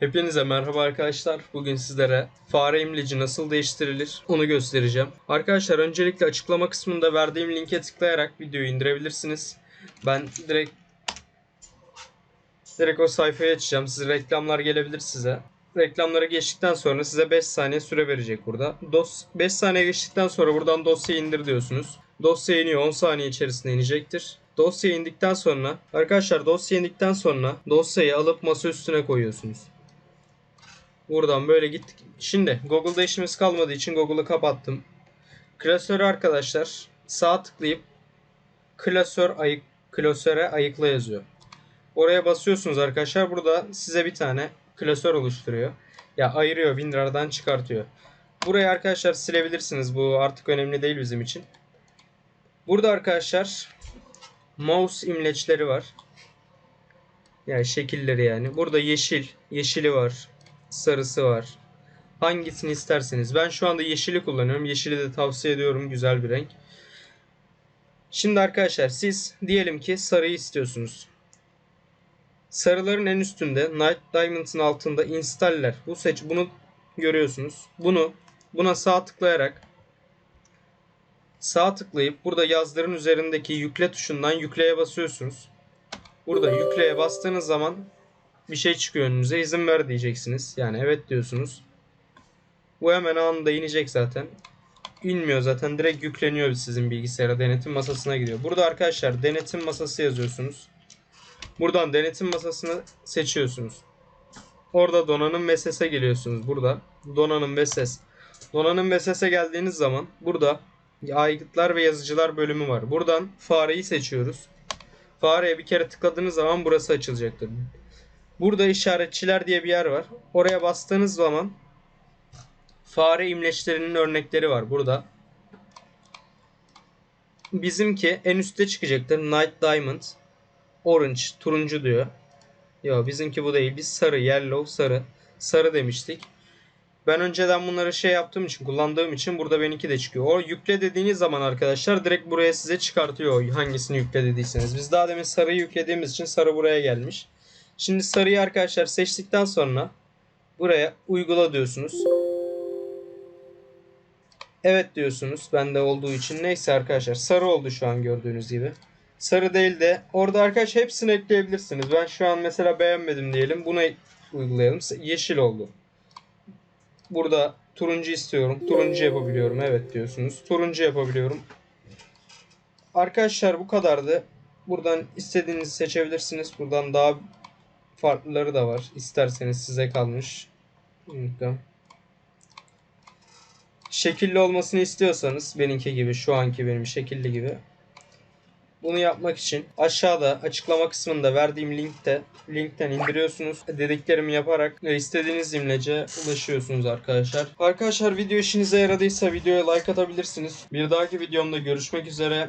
Hepinize merhaba arkadaşlar. Bugün sizlere fare imleci nasıl değiştirilir onu göstereceğim. Arkadaşlar öncelikle açıklama kısmında verdiğim linke tıklayarak videoyu indirebilirsiniz. Ben direkt direkt o sayfayı açacağım. Siz reklamlar gelebilir size. Reklamları geçtikten sonra size 5 saniye süre verecek burada. Dos 5 saniye geçtikten sonra buradan dosyayı indir diyorsunuz. Dosya iniyor 10 saniye içerisinde inecektir. Dosya indikten sonra arkadaşlar dosya indikten sonra dosyayı alıp masa üstüne koyuyorsunuz. Buradan böyle gittik. Şimdi Google'da işimiz kalmadığı için Google'ı kapattım. Klasörü arkadaşlar sağ tıklayıp klasör ayık klasöre ayıkla yazıyor. Oraya basıyorsunuz arkadaşlar. Burada size bir tane klasör oluşturuyor. Ya ayırıyor WinRAR'dan çıkartıyor. Burayı arkadaşlar silebilirsiniz. Bu artık önemli değil bizim için. Burada arkadaşlar mouse imleçleri var. Yani şekilleri yani. Burada yeşil, yeşili var. Sarısı var. Hangisini isterseniz. Ben şu anda yeşili kullanıyorum. Yeşili de tavsiye ediyorum. Güzel bir renk. Şimdi arkadaşlar siz diyelim ki sarıyı istiyorsunuz. Sarıların en üstünde Night Diamond'ın altında installer. Bu seç bunu görüyorsunuz. Bunu buna sağ tıklayarak sağ tıklayıp burada yazların üzerindeki yükle tuşundan yükleye basıyorsunuz. Burada yükleye bastığınız zaman bir şey çıkıyor önünüze. İzin ver diyeceksiniz. Yani evet diyorsunuz. Bu hemen anında inecek zaten. İnmiyor zaten. Direkt yükleniyor sizin bilgisayara. Denetim masasına gidiyor. Burada arkadaşlar denetim masası yazıyorsunuz. Buradan denetim masasını seçiyorsunuz. Orada donanım ve sese geliyorsunuz. Burada donanım ve ses. Donanım ve sese geldiğiniz zaman burada aygıtlar ve yazıcılar bölümü var. Buradan fareyi seçiyoruz. Fareye bir kere tıkladığınız zaman burası açılacaktır. Burada işaretçiler diye bir yer var. Oraya bastığınız zaman fare imleçlerinin örnekleri var burada. Bizimki en üstte çıkacaktır. Night Diamond. Orange, turuncu diyor. Yo bizimki bu değil. Biz sarı, yellow, sarı. Sarı demiştik. Ben önceden bunları şey yaptığım için, kullandığım için burada benimki de çıkıyor. O yükle dediğiniz zaman arkadaşlar direkt buraya size çıkartıyor hangisini yükle dediyseniz. Biz daha demin sarıyı yüklediğimiz için sarı buraya gelmiş. Şimdi sarıyı arkadaşlar seçtikten sonra buraya uygula diyorsunuz. Evet diyorsunuz. Bende olduğu için. Neyse arkadaşlar. Sarı oldu şu an gördüğünüz gibi. Sarı değil de orada arkadaş hepsini ekleyebilirsiniz. Ben şu an mesela beğenmedim diyelim. Buna uygulayalım. Yeşil oldu. Burada turuncu istiyorum. Turuncu yapabiliyorum. Evet diyorsunuz. Turuncu yapabiliyorum. Arkadaşlar bu kadardı. Buradan istediğinizi seçebilirsiniz. Buradan daha farklıları da var. İsterseniz size kalmış. Burada. Şekilli olmasını istiyorsanız benimki gibi şu anki benim şekilli gibi. Bunu yapmak için aşağıda açıklama kısmında verdiğim linkte linkten indiriyorsunuz. Dediklerimi yaparak ve istediğiniz imlece ulaşıyorsunuz arkadaşlar. Arkadaşlar video işinize yaradıysa videoya like atabilirsiniz. Bir dahaki videomda görüşmek üzere.